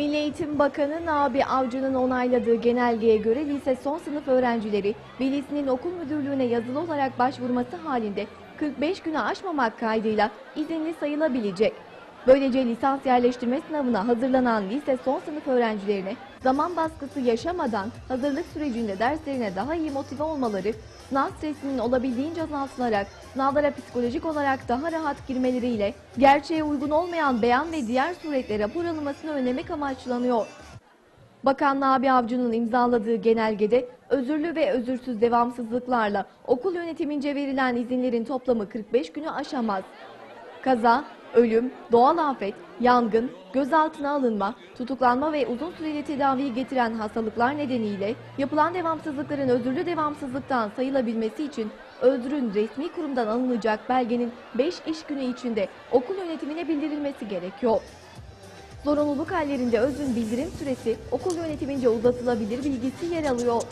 Milli Eğitim Bakanı Nabi Avcı'nın onayladığı genelgeye göre lise son sınıf öğrencileri velisinin okul müdürlüğüne yazılı olarak başvurması halinde 45 günü aşmamak kaydıyla izinli sayılabilecek. Böylece lisans yerleştirme sınavına hazırlanan lise son sınıf öğrencilerine zaman baskısı yaşamadan hazırlık sürecinde derslerine daha iyi motive olmaları, sınav stresinin olabildiğince azaltılarak sınavlara psikolojik olarak daha rahat girmeleriyle gerçeğe uygun olmayan beyan ve diğer suretle rapor alınmasını önlemek amaçlanıyor. Bakan Nabi Avcı'nın imzaladığı genelgede özürlü ve özürsüz devamsızlıklarla okul yönetimince verilen izinlerin toplamı 45 günü aşamaz. Kaza, ölüm, doğal afet, yangın, gözaltına alınma, tutuklanma ve uzun süreli tedaviyi getiren hastalıklar nedeniyle yapılan devamsızlıkların özürlü devamsızlıktan sayılabilmesi için özrün resmi kurumdan alınacak belgenin 5 iş günü içinde okul yönetimine bildirilmesi gerekiyor. Zorunluluk hallerinde özrün bildirim süresi okul yönetimince uzatılabilir bilgisi yer alıyor.